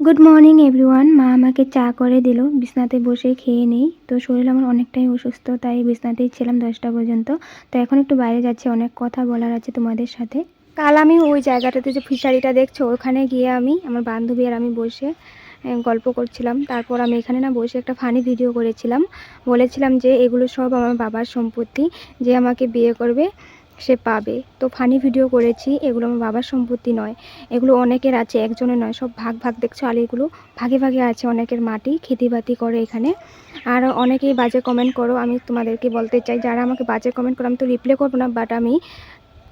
Good morning everyone মা আমাকে চা করে দিল। বিছনাতে বসে খেয়ে নেই। তো শরীর আমার অনেকটাই অসুস্থ, তাই বিছনাতেই ছিলাম দশটা পর্যন্ত। তো এখন একটু বাইরে যাচ্ছি, অনেক কথা বলার আছে তোমাদের সাথে। কাল আমি ওই জায়গাটাতে যে ফিশারিটা দেখছ, ওখানে গিয়ে আমি, আমার বান্ধবী আর আমি বসে গল্প করছিলাম। তারপর আমি এখানে না বসে একটা ফানি ভিডিও করেছিলাম। বলেছিলাম যে এগুলো সব আমার বাবার সম্পত্তি, যে আমাকে বিয়ে করবে। সে পাবে। তো ফানি ভিডিও করেছি, এগুলো আমার বাবার সম্পত্তি নয়। এগুলো অনেকের আছে, একজনের নয়, সব ভাগ ভাগ দেখছ, আর এগুলো ভাগে ভাগে আছে অনেকের মাটি, খেতিবাতি করে এখানে। আর অনেকেই বাজে কমেন্ট করো, আমি তোমাদেরকে বলতে চাই, যারা আমাকে বাজে কমেন্ট করো, আমি তো রিপ্লাই করব না বাট আমি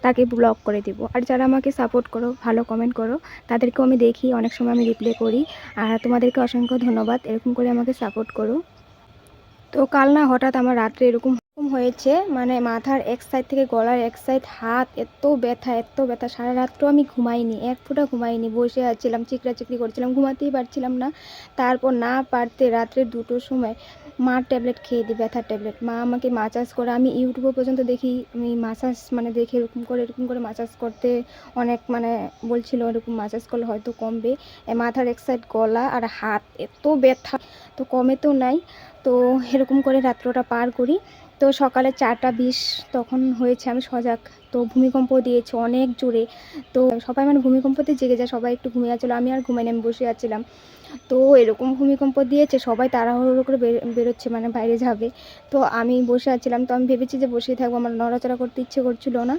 তাকে ব্লক করে দিব। আর যারা আমাকে সাপোর্ট করো, ভালো কমেন্ট করো, তাদেরকেও আমি দেখি, অনেক সময় আমি রিপ্লাই করি। আর তোমাদেরকে অসংখ্য ধন্যবাদ, এরকম করে আমাকে সাপোর্ট করো। তো কাল না হঠাৎ আমার রাত্রে এরকম হয়েছে মানে মাথার এক সাইড থেকে গলার এক সাইড হাত এত ব্যথা এত ব্যথা। সারা রাত্র আমি ঘুমাইনি, এক ফোঁটা ঘুমাইনি, বসে আছিলাম চিকরা চিকরি করছিলাম, ঘুমাতেই পারছিলাম না। তারপর না পারতে রাত্রে দুটোর সময় মার ট্যাবলেট খেয়ে দিই, ব্যথার ট্যাবলেট। মা আমাকে মাসাজ করে, আমি ইউটিউবে পর্যন্ত দেখি, আমি মাসাজ মানে দেখে এরকম করে এরকম করে মাসাজ করতে অনেক মানে বলছিল এরকম মাসাজ করলে হয়তো কমবে। মাথার এক সাইড গলা আর হাত এত ব্যথা, তো কমে তো নাই। তো এরকম করে রাত্রটা পার করি। তো সকালে চারটা বিশ তখন হয়েছে, আমি সজাগ। তো ভূমিকম্প দিয়েছে অনেক জোরে। তো সবাই মানে ভূমিকম্পতে জেগে যায়, সবাই একটু ঘুমিয়ে আছিল আমি আর ঘুমিয়ে নেমে বসে আছিলাম। তো এরকম ভূমিকম্প দিয়েছে, সবাই তাড়াহুড়ো করে বের- বেরোচ্ছে মানে বাইরে যাবে। তো আমি বসে আছিলাম, তো আমি ভেবেছি যে বসেই থাকব, আমার নড়াচড়া করতে ইচ্ছে করছিল না।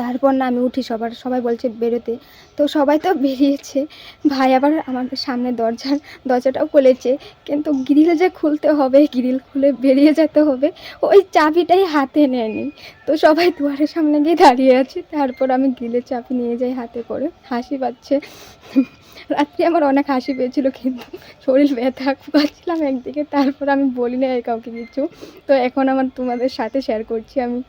তারপর না আমি উঠি সবার, সবাই বলছে বেরোতে। তো সবাই তো বেরিয়েছে। ভাই আবার আমার সামনে দরজার, দরজাটাও খুলেছে। কিন্তু গ্রিল যে খুলতে হবে, গ্রিল খুলে বেরিয়ে যেতে হবে, ওই চাবিটাই হাতে নেয়নি। তো সবাই দুয়ারের সামনে গিয়ে দাঁড়িয়ে আছে। তারপর আমি গ্রিলের চাবি নিয়ে যাই হাতে করে। হাসি পাচ্ছে। রাত্রে আমার অনেক হাসি পেয়েছিল কিন্তু শরীর ব্যথা পাচ্ছিলাম একদিকে, তারপর আমি বলি না কাউকে কিছু। তো এখন আমার তোমাদের সাথে শেয়ার করছি আমি।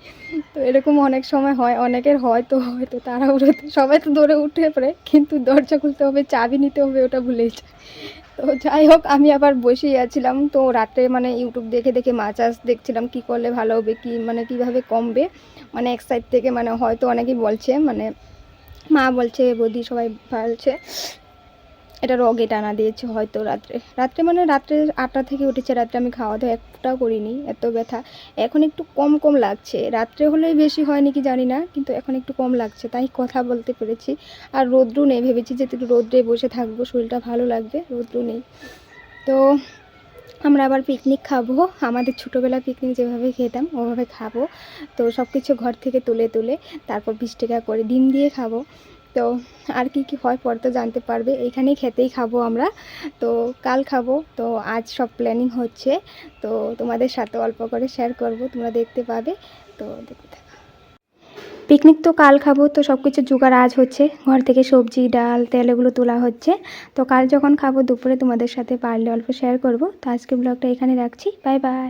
তো এরকম অনেক সময় হয়, অনেকের হয় তো, হয়তো তারা উড়োতে সবাই তো দৌড়ে উঠে পড়ে, কিন্তু দরজা খুলতে হবে, চাবি নিতে হবে, ওটা ভুলে যায়। তো যাই হোক, আমি আবার বসেই আছিলাম। তো রাত্রে মানে ইউটিউব দেখে দেখে মাছ চাষ দেখছিলাম, কি করলে ভালো হবে, কি মানে কীভাবে কমবে। মানে এক সাইড থেকে মানে হয়তো অনেকেই বলছে মানে মা বলছে, বৌদি সবাই বলছে এটা রগে টানা দিয়েছে হয়তো রাত্রে। রাত্রে মানে রাত্রে আটটা থেকে উঠেছে, রাত্রে আমি খাওয়া দাওয়া একটাও করিনি, এত ব্যথা। এখন একটু কম কম লাগছে। রাত্রে হলেই বেশি হয় নাকি জানি না, কিন্তু এখন একটু কম লাগছে, তাই কথা বলতে পেরেছি। আর রোদ্রু নেই, ভেবেছি যে একটু রোদ্রে বসে থাকব, শরীরটা ভালো লাগবে রোদ্রু নেই। তো আমরা আবার পিকনিক খাব, আমাদের ছোটোবেলা পিকনিক যেভাবে খেতাম, ওভাবে খাব। তো সব কিছু ঘর থেকে তুলে তুলে, তারপর বিশ টাকা করে ডিম দিয়ে খাব। তো আর কি কি হয় পরে তো জানতে পারবে। এইখানেই খেতেই খাব আমরা। তো কাল খাব। তো আজ সব প্ল্যানিং হচ্ছে। তো তোমাদের সাথে অল্প করে শেয়ার করব। তোমরা দেখতে পাবে। তো দেখতে থাকো। পিকনিক তো কাল খাব। তো সব কিছু জোগাড় আজ হচ্ছে। ঘর থেকে সবজি, ডাল, তেল এগুলো তোলা হচ্ছে। তো কাল যখন খাব দুপুরে তোমাদের সাথে পারলে অল্প শেয়ার করব। তো আজকে ব্লগটা এখানে রাখছি। Bye bye